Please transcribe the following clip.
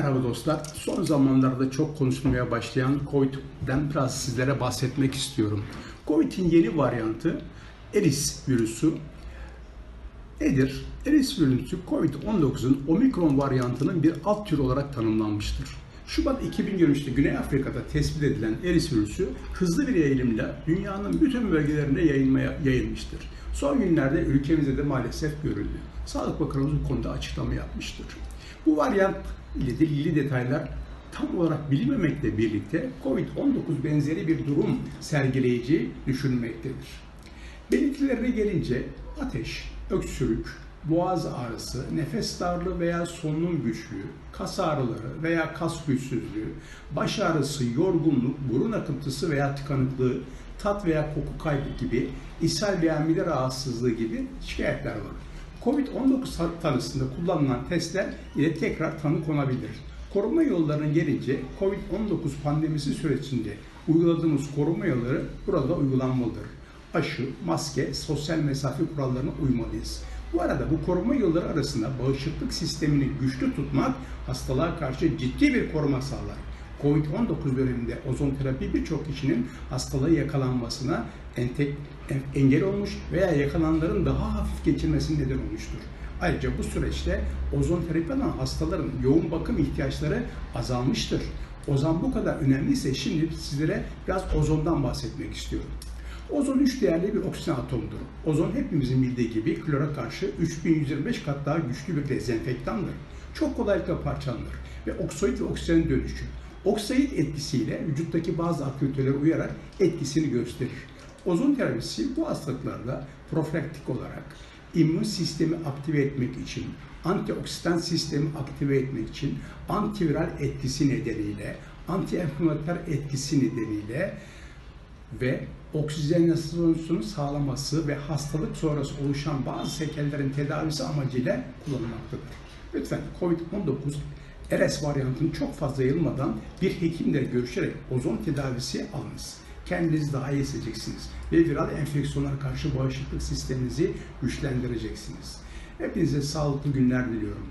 Merhaba dostlar. Son zamanlarda çok konuşulmaya başlayan COVID'den biraz sizlere bahsetmek istiyorum. COVID'in yeni varyantı Eris virüsü nedir? Eris virüsü COVID-19'un omikron varyantının bir alt türü olarak tanımlanmıştır. Şubat 2023'te Güney Afrika'da tespit edilen Eris virüsü hızlı bir yayılımla dünyanın bütün bölgelerine yayılmaya yayılmıştır. Son günlerde ülkemizde de maalesef görüldü. Sağlık Bakanımız bu konuda açıklama yapmıştır. Bu varyant ile ilgili detaylar tam olarak bilinmemekle birlikte COVID-19 benzeri bir durum sergileyici düşünülmektedir. Belirtilerine gelince ateş, öksürük, boğaz ağrısı, nefes darlığı veya solunum güçlüğü, kas ağrıları veya kas güçsüzlüğü, baş ağrısı, yorgunluk, burun akıntısı veya tıkanıklığı, tat veya koku kaybı gibi, ishal veya mide rahatsızlığı gibi şikayetler var. COVID-19 tanısında kullanılan testler ile tekrar tanı konabilir. Koruma yollarına gelince COVID-19 pandemisi sürecinde uyguladığımız koruma yolları burada uygulanmalıdır. Aşı, maske, sosyal mesafe kurallarına uymalıyız. Bu arada bu koruma yolları arasında bağışıklık sistemini güçlü tutmak hastalığa karşı ciddi bir koruma sağlar. Covid-19 döneminde ozon terapi birçok kişinin hastalığı yakalanmasına engel olmuş veya yakalananların daha hafif geçirmesine neden olmuştur. Ayrıca bu süreçte ozon terapi alan hastaların yoğun bakım ihtiyaçları azalmıştır. Ozon bu kadar önemliyse şimdi sizlere biraz ozondan bahsetmek istiyorum. Ozon 3 değerli bir oksijen atomudur. Ozon hepimizin bildiği gibi klora karşı 3125 kat daha güçlü bir dezenfektandır. Çok kolaylıkla parçalanır ve oksoit ve oksijen dönüşür. Oksit etkisiyle vücuttaki bazı aktivitelere uyarak etkisini gösterir. Ozon terapisi bu hastalıklarda profilaktik olarak immün sistemi aktive etmek için, antioksidan sistemi aktive etmek için, antiviral etkisi nedeniyle, antienflamatuar etkisi nedeniyle ve oksijenasyonunu sağlaması ve hastalık sonrası oluşan bazı sekellerin tedavisi amacıyla kullanılmaktadır. Lütfen COVID-19 RS varyantını çok fazla yayılmadan bir hekimle görüşerek ozon tedavisi alınız. Kendinizi daha iyi hissedeceksiniz ve viral enfeksiyonlara karşı bağışıklık sisteminizi güçlendireceksiniz. Hepinize sağlıklı günler diliyorum.